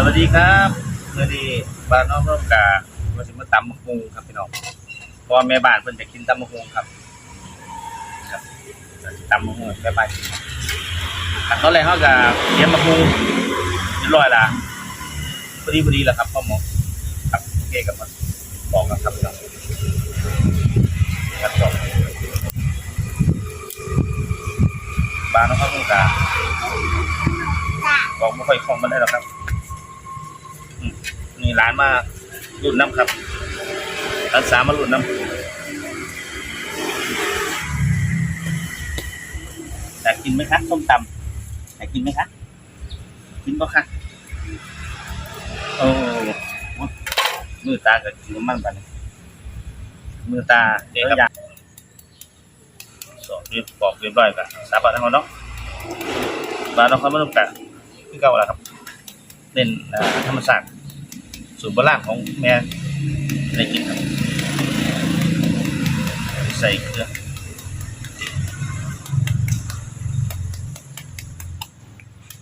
สวัสดีครับเมื่อนี้บ้านน้องร่วมกาว่าสิมาตำมะฮุงครับพี่น้องเพราะว่าแม่บ้านเพิ่นจะกินตำมะฮุงครับครับตำมะฮุงแม่บ้านกินอันตอนแรกเขาก็เตรียมมะฮุงเรียบร้อยละพอดีพอดีแล้วครับพ่อหมอครับโอเคกับมันบอกกันครับพี่น้องครับบอกบ้านน้องร่วมกาบอกไม่ค่อยคล่องมันได้หรอกครับอื มีร้านมารุ่นน้ำครับร้านสามมารุ่นน้ำอยากกินไหมครับส้มตำอยากกินไหมครับกินก็ค่ะโอ้มือตากับกินมันบ้านนี้มือตาเด็กครับสอบเรียบบอกเรียบร้อยกันสาบานทั้งหมดเนาะบ้านเราเขาไม่ต้องแต่ที่เก่าแล้วครับเล่นธรรมศาสตร์ สูตรโบราณของแม่ได้กินครับ ใส่เกลือ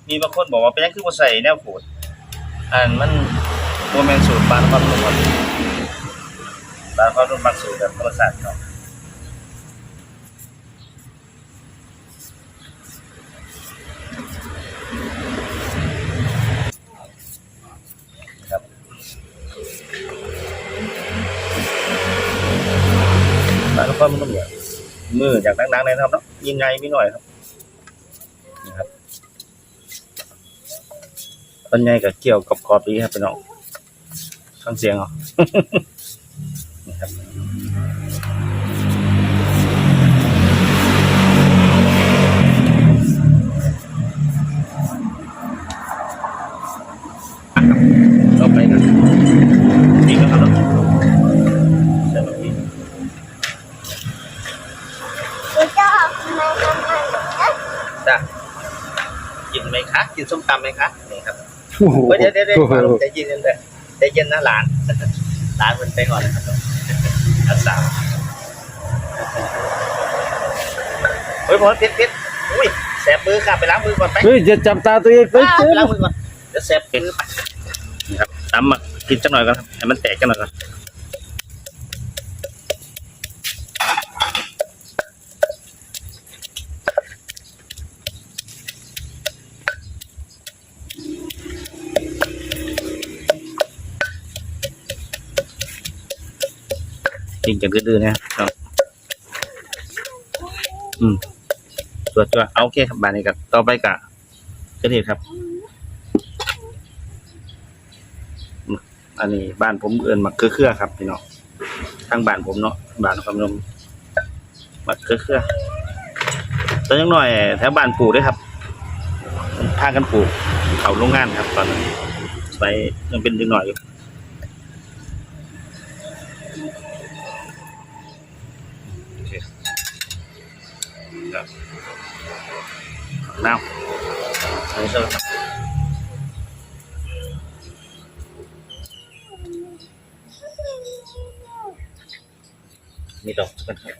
มีบางคนบอกว่าเป็นยังคือบ่ใส่แนวโขดอันมันโมเมนสูตรบานความนุ่มบานความนุ่มบางสูตรแบบธรรมศาสตร์เนาะ มือจากดังๆเลยนะครับเนาะยิงไงมีหน่อยครับนี่ครับต้นใหญ่กับเกี่ยวกับกรอบดีครับพี่น้องฟังเสียงเหรอ จ้ะกินไหมคะกินส้มตำไหมคะนี่ครับโอ้โหเฮ้ยเดี๋ยวเดี๋ยวเดี๋ยวใจเย็นเลยใจเย็นนะหลานหลานมันไปก่อนนะครับอันสามเฮ้ยพอเพชรเพชรอุ้ยแสบมือค่ะไปล้างมือก่อนไปเฮ้ยจะจับตาตัวเองเฮ้ยอ่าเจ๊ไปล้างมือก่อนเดี๋ยวแสบมือไปนี่ครับตำมากินจังหน่อยก่อนครับให้มันแตกจังหน่อยก่อน กินจังดื้อๆนะครับอืมตัวตัวเอาโอเคครับบานนี้กับต่อไปกะกระเทียมครับ อันนี้บ้านผมเอินมักเคือเครือครับพี่น้องทางบ้านผมเนาะบ้านความนมมักเคือเครือตอนยังหน่อยแถวบ้านปลูกด้วยครับพากันปลูกเขาโรงงานครับ ตอนนั้นไปยังเป็นด็กหน่อยอยู่ น้ำอันนี้ก็ครับมีดอกกันครับ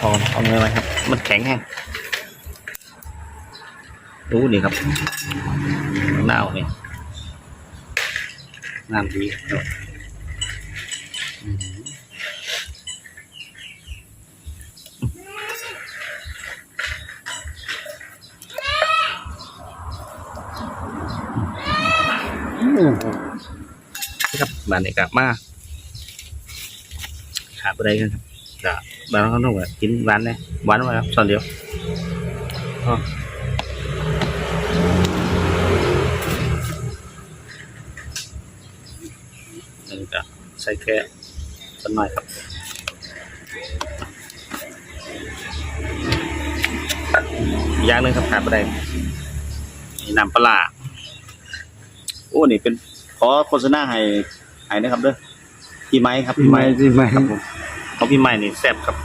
พอเอาเงินไว้ ครับมันแข็งแห้งดูนี่ครับหน้าวนี่งามดีครับอืมนี่ครับบ้านนี้กลับมาขาบอะไรกันครับกะบ้านเขาต้องแบบกินหวานเนี่ยหวานมาครับตอนเดียวอ๋ออันนี้ก็ใส่แค่สั กหน่อยครับอีกอย่างหนึงครับขาดอะไรนี่น้ำปลาร้าโอ้นี่เป็นขอโฆษณาให้ให้นะครับเด้อพี่ไม้ครับพี่ไม้พี่ไม้ครับผมของพี่ไม้นี่แซ่บครับ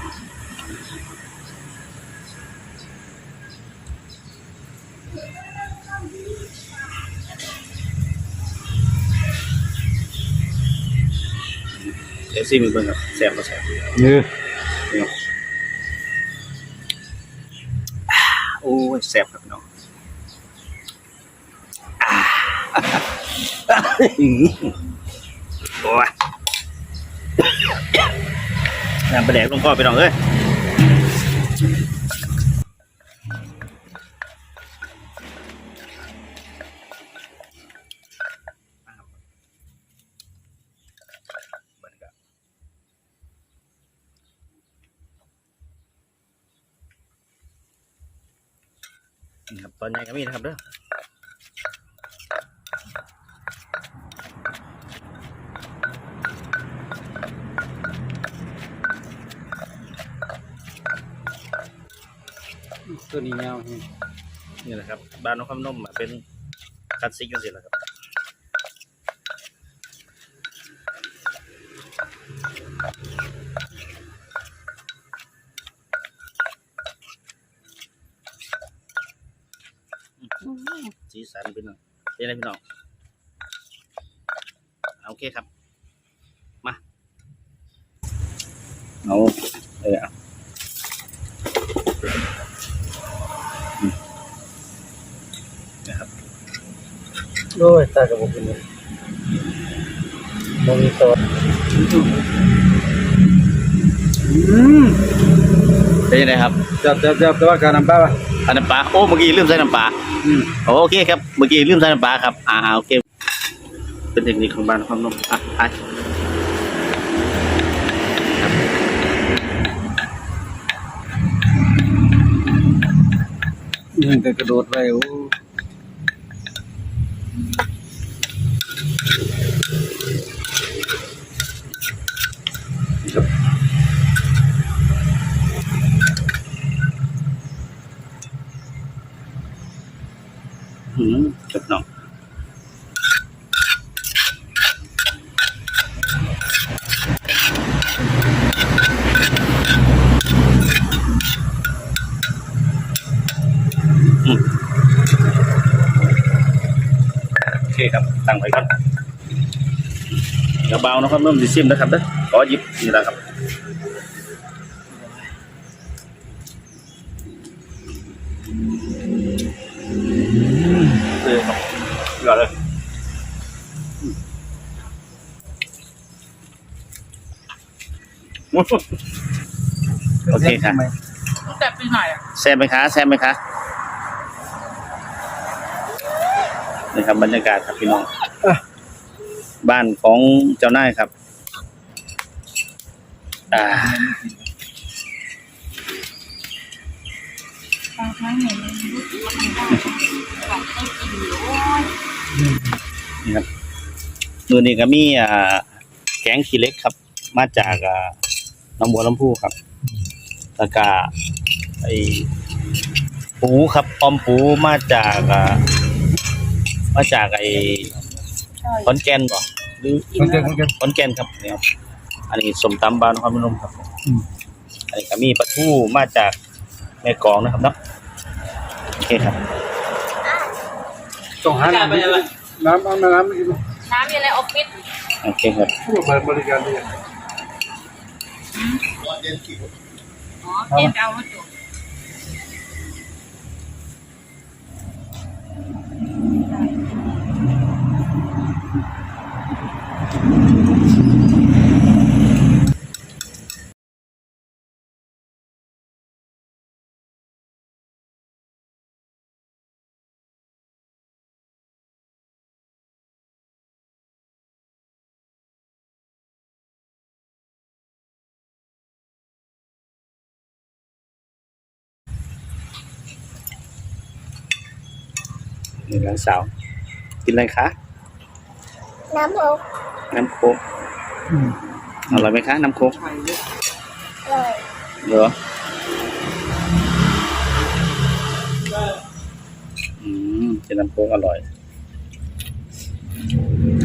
เดี๋ยวซีมันเป็นงครับแสบก็แสบเนื้อโอ้ยแสบครับน้องโอ้ยน้ำประแดกลงคอไปน้องเอ้ย นี่ครับตอนใหญ่ก็มีนะครับเด้อตัวนี้ยาวนี่แหละครับ บ้านน้องคำนมอะเป็นคลาสสิกกันสิแหละครับ สีสันเป็นไงเป็นอะไรพี่น้องเอาโอเคครับ มาเอาเออเอาอืมนะครับโอ้ยตายกับผมเป็นเลยบ่มีซอสเป็นยังไงครับจับจับจับแต่ว่าการนำป้าป่ะอันน้ำปลาโอ้เมื่อกี้ลืมใส่น้ำปลาอืม โอเคครับ เมื่อกี้ลืมใส่น้ำปลาครับ อ่าโอเค เป็นเทคนิคของบ้านความนมอะไปยังแต่กระโดดไปโอ้ หืมจบน้องอืมโอเคครับ ตั้งไว้ครับเดี๋ยวเบานะครับเริ่มดิซิมนะครับเด้อขอหยิบนี่แหละครับ เลยครับเหลือเลยโอเคครับแต่ปีใหม่อะแซ่บไหมคะแซ่บไหมคะนี่ครับบรรยากาศครับพี่น้องบ้านของเจ้านายครับอ่าบางครั้งเนี่ยมันรู้สึกว่ามั นได้อยากได้กินอยู่โอ้ยนี่ครับมือนี้ก็มีอ่าแกงขี้เหล็กครับ มาจากอ่าหน้องบัวลำพูครับแล้วก็ไอปูครับออมปูมาจากอ่ามาจากไอขอนแก่นบ่หรือมันเกินมันเกินขอนแก่นครับเนี่ยครับอันนี้สมตำบานความพนมครับอืมอันนี้ก็มีปลาทูมาจากแม่กลองนะครับเนาะโอเคครับ ต้องหาน้ำน้ำเอาน้ำน้ำกินน้ำอยู่ในออฟฟิศโอเคครับผู้บริการดีอ๋อเกณฑ์เอาไว้จุ นี่หลานสาว กินอะไรคะน้ำหกน้ำโค้กอร่อยไหมคะน้ำโค้กเลยเหรออืมเป็นน้ำโค้กอร่อย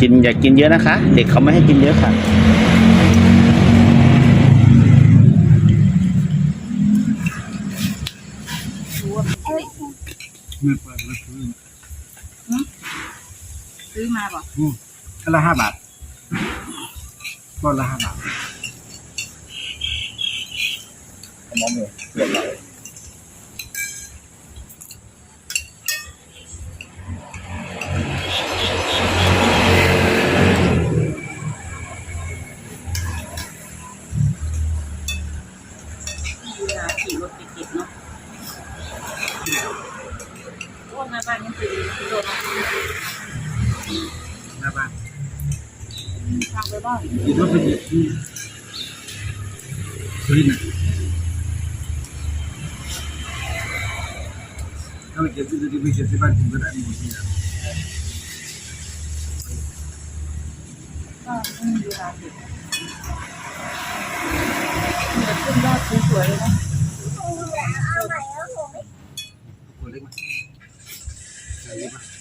กินอย่ากินเยอะนะคะ เด็กเขาไม่ให้กินเยอะค่ะ ซื้อมาบอกอืมก็ละห้าบาทก็ละห้าบาทมองเลยเปลี่ยนเลยเวลาขี่รถติดๆเนาะโอ้มาบ้านยังติดรถ หน้าบ้านทางไปบ้านคิดว่าเป็นที่สุรินทร์น่ะถ้าไปเก็บที่สุรินทร์ไปเก็บที่บ้านผมก็ได้หมดที่แล้วก็ไม่มีเวลาเก็บมีแต่ขึ้นยอดสวยๆเลยนะเอาใหม่แล้วผมไม่ตัวเล็กไหมใส่เล็กไหม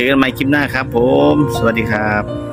จอกันใหม่คลิปหน้าครับผม สวัสดีครับ